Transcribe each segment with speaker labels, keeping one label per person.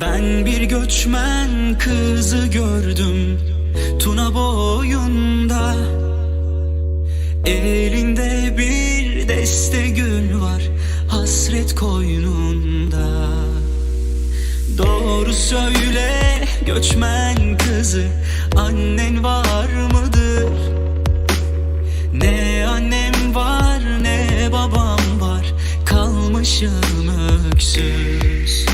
Speaker 1: Ben bir göçmen kızı gördüm Tuna boyunda. Elinde bir deste gül var Hasret koynunda. Doğru söyle göçmen kızı Annen var mıdır? Ne annem var ne babam var Kalmışım öksüz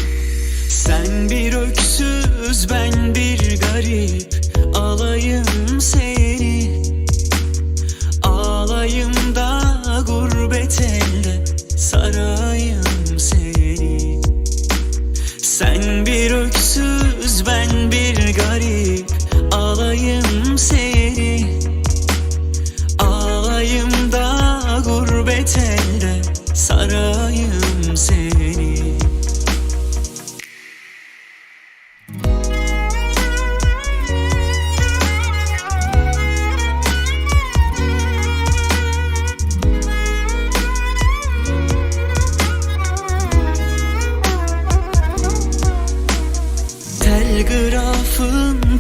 Speaker 1: Sen bir öksüz ben bir garip. Alayım seni. Ağlayım da gurbet elde. Sarayım seni. Sen bir öksüz ben bir garip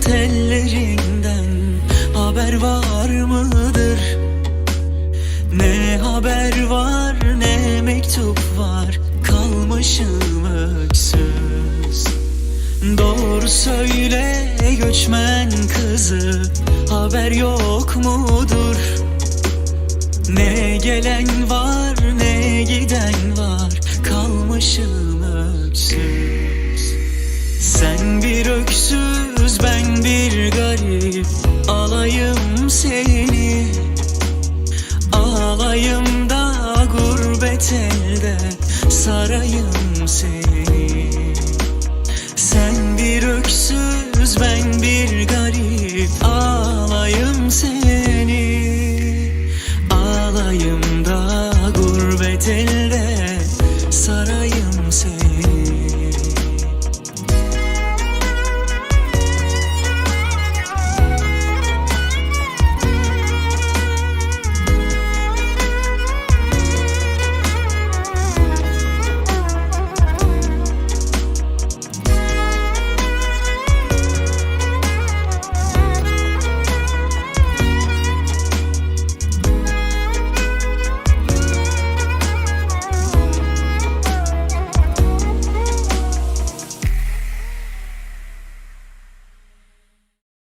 Speaker 1: tellerinden haber var mıdır? Ne haber var ne mektup var kalmışım öksüz Doğru söyle göçmen kızı haber yok mudur? Ne gelen var ne giden var kalmışım öksüz sen Alayım seni Ağlayım da gurbet elde Sarayım seni